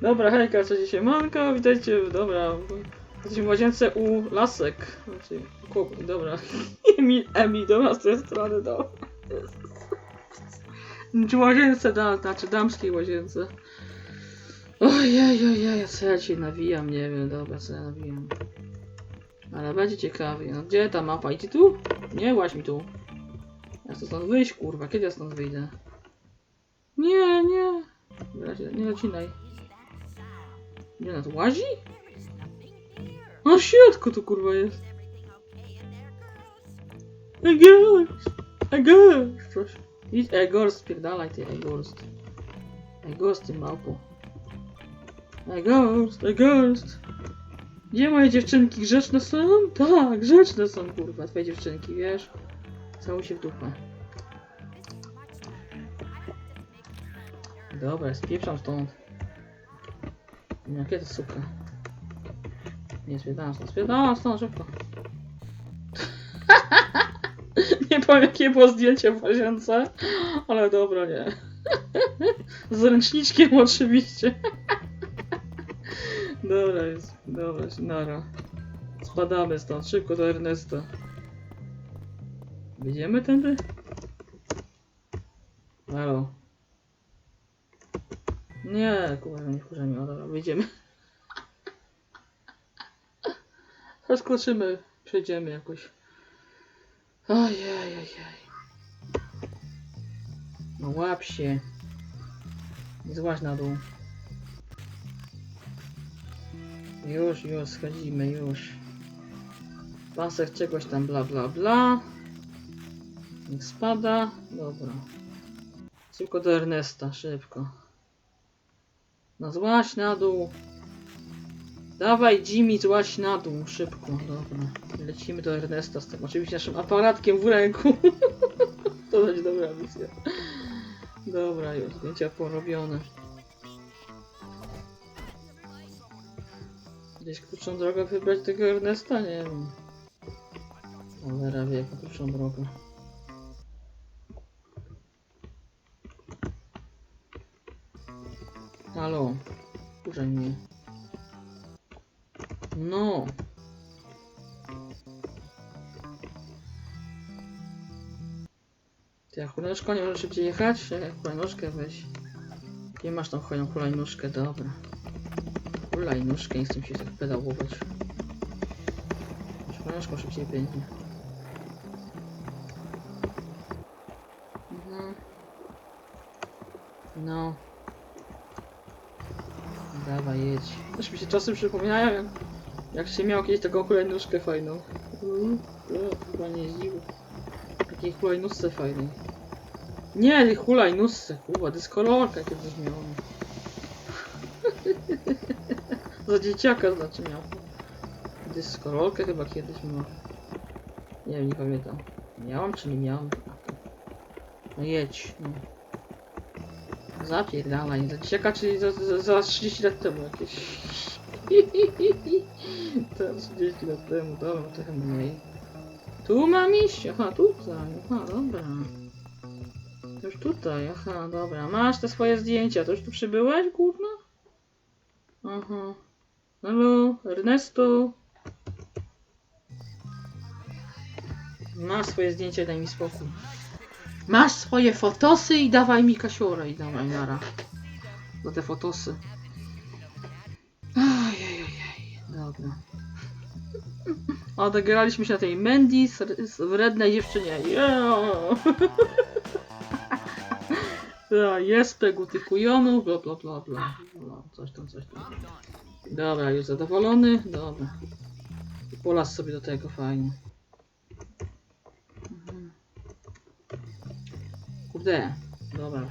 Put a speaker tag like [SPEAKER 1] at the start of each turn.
[SPEAKER 1] Dobra, hejka, co dzisiaj manko, witajcie, dobra. Jesteśmy w łazience u Lasek. Znaczy, chłop, dobra. Emi, Emi, dobra, z tej strony, dobra. Czy łazience, da, znaczy damskiej łazience. Ojej, ojej, co ja dzisiaj nawijam, nie wiem, dobra, co ja nawijam. Ale będzie ciekawie. No gdzie ta mapa? Idzie tu? Nie, łaź mi tu. Ja chcę stąd wyjść, kurwa, kiedy ja stąd wyjdę? Nie, nie. Nie zacinaj. Gdzie tu łazi? No w środku tu kurwa jest. Egorst! Egorst! Coś. Idź, Egorst, spierdalaj ty, Egorst. Egorst, ty małpo. Egorst, Egorst. Gdzie moje dziewczynki? Grzeczne są? Tak, grzeczne są, kurwa, twoje dziewczynki, wiesz? Całuj się w dupę. Dobra, spieprzam stąd. Jakie to suka? Nie, spierdalam stąd, spierdalam stąd, szybko. nie powiem jakie było zdjęcie w łazience, ale dobra, nie. Z ręczniczkiem oczywiście. dobra jest, dobra, nara. Spadamy stąd, szybko do Ernesta. Wyjdziemy tędy? Halo. Nie, kurwa, nie wkurza mnie, no dobra, wyjdziemy. Zaskoczymy, przejdziemy jakoś. Ojej, ojej. No łap się. Złaź na dół. Już, już, schodzimy, już. Pasek czegoś tam, bla, bla, bla. Niech spada. Dobra. Szybko do Ernesta, szybko. No złaź na dół. Dawaj Jimmy, złaź na dół, szybko, dobra. Lecimy do Ernesta z tym, oczywiście naszym aparatkiem w ręku. to będzie dobra misja. Dobra, już zdjęcia porobione. Gdzieś krótszą drogę wybrać tego Ernesta? Nie wiem. Cholera wie, krótszą drogę. Kurzaj mnie. No. Ty, a hulajnożką nie możesz szybciej jechać? Weź. Nie masz tą choją hulajnożkę, dobra. Hulajnożkę, nie chcę się tak pedałować. Hulajnożką szybciej pędzi. Mhm. No. Dawaj, jedź. Też mi się czasy przypominają, jak, się miał kiedyś taką hulajnóżkę fajną. Mhm. O, chyba nie zdziwił. Takiej hulajnóżce fajnej. Nie, hulajnóżce, kurwa, dyskolorka kiedyś miałem. Za dzieciaka znaczy miał. Dyskolorkę chyba kiedyś miał. Nie wiem, nie pamiętam. Miałam czy nie miałam? No jedź, no. Zapierdalaj, za dzieciaka, czyli za, za, za 30 lat temu jakieś. To 30 lat temu, dobra, trochę mniej. Tu mam iść? Aha, tutaj, aha, dobra. Już tutaj, aha, dobra. Masz te swoje zdjęcia, to już tu przybyłeś, kurwa? Aha. Halo, Ernesto? Masz swoje zdjęcia, daj mi spokój. Masz swoje fotosy i dawaj mi kasiorę i dawaj nara. Za te fotosy. Ojej, dobra. Odegraliśmy się na tej Mandy z, z wrednej dziewczynie. Yeah. Ja, jest pegu typu jonów, bla bla bla bla. bla. Coś tam, coś tam. Dobra, już zadowolony. Dobra. Polas sobie do tego fajnie. Mhm. Kurde. Dobra już.